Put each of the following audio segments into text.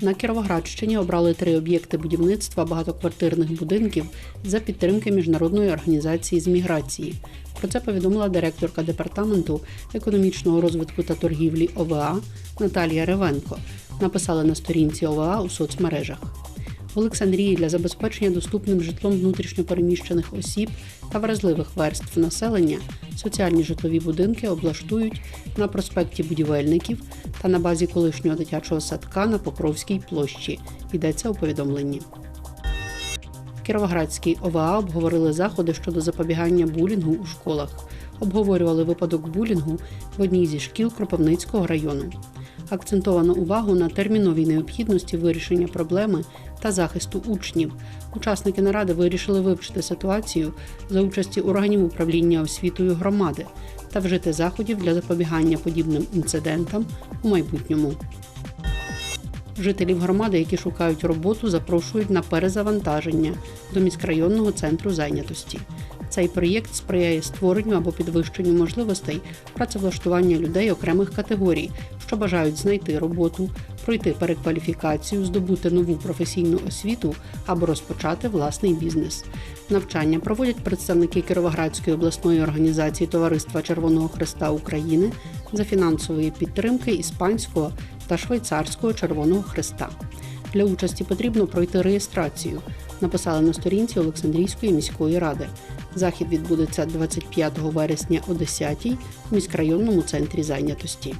На Кіровоградщині обрали три об'єкти будівництва багатоквартирних будинків за підтримки міжнародної організації з міграції. Про це повідомила директорка департаменту економічного розвитку та торгівлі ОВА Наталія Ревенко. Написали на сторінці ОВА у соцмережах. Олександрії для забезпечення доступним житлом внутрішньопереміщених осіб та вразливих верств населення соціальні житлові будинки облаштують на проспекті будівельників та на базі колишнього дитячого садка на Покровській площі. Йдеться у повідомленні. Кіровоградській ОВА обговорили заходи щодо запобігання булінгу у школах. Обговорювали випадок булінгу в одній зі шкіл Кропивницького району. Акцентовано увагу на терміновій необхідності вирішення проблеми та захисту учнів. Учасники наради вирішили вивчити ситуацію за участі органів управління освітою громади та вжити заходів для запобігання подібним інцидентам у майбутньому. Жителів громади, які шукають роботу, запрошують на перезавантаження до міськрайонного центру зайнятості. Цей проєкт сприяє створенню або підвищенню можливостей працевлаштування людей окремих категорій, що бажають знайти роботу, пройти перекваліфікацію, здобути нову професійну освіту або розпочати власний бізнес. Навчання проводять представники Кіровоградської обласної організації Товариства Червоного Христа України за фінансової підтримки іспанського та швейцарського Червоного Христа. Для участі потрібно пройти реєстрацію. Написали на сторінці Олександрійської міської ради. Захід відбудеться 25 вересня о 10 в міськрайонному центрі зайнятості.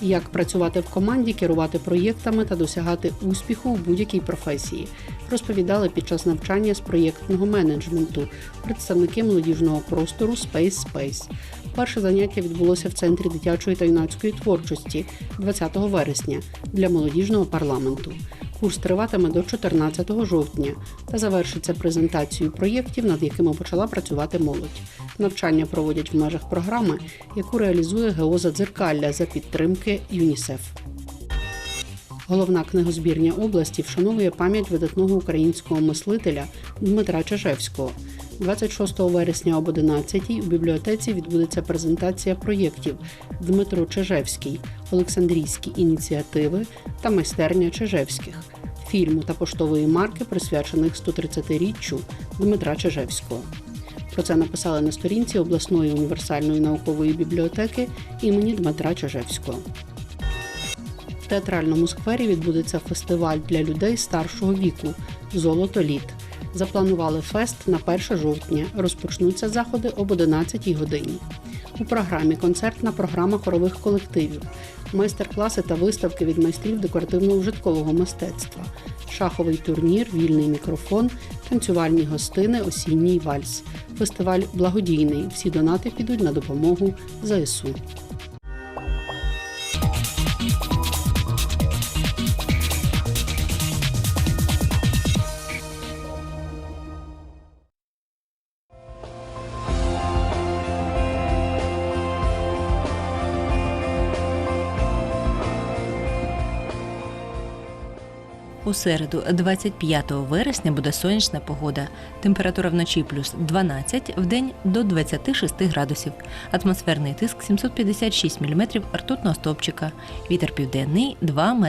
Як працювати в команді, керувати проєктами та досягати успіху у будь-якій професії, розповідали під час навчання з проєктного менеджменту представники молодіжного простору Space Space. Перше заняття відбулося в центрі дитячої та юнацької творчості 20 вересня для молодіжного парламенту. Курс триватиме до 14 жовтня та завершиться презентацією проєктів, над якими почала працювати молодь. Навчання проводять в межах програми, яку реалізує ГО «Задзеркалля» за підтримки ЮНІСЕФ. Головна книгозбірня області вшановує пам'ять видатного українського мислителя Дмитра Чижевського. 26 вересня об 11 у бібліотеці відбудеться презентація проєктів Дмитро Чижевський, Олександрійські ініціативи та майстерня Чижевських, фільму та поштової марки, присвячених 130-річчю Дмитра Чижевського. Про це написали на сторінці обласної універсальної наукової бібліотеки імені Дмитра Чижевського. В театральному сквері відбудеться фестиваль для людей старшого віку Золото літ. Запланували фест на 1 жовтня. Розпочнуться заходи об 11 годині. У програмі концертна програма хорових колективів, майстер-класи та виставки від майстрів декоративно-ужиткового мистецтва, шаховий турнір, вільний мікрофон, танцювальні гостини, осінній вальс. Фестиваль благодійний. Всі донати підуть на допомогу ЗСУ. У середу, 25 вересня, буде сонячна погода. Температура вночі плюс 12, в день до 26 градусів. Атмосферний тиск 756 мм ртутного стопчика. Вітер південний 2 метри.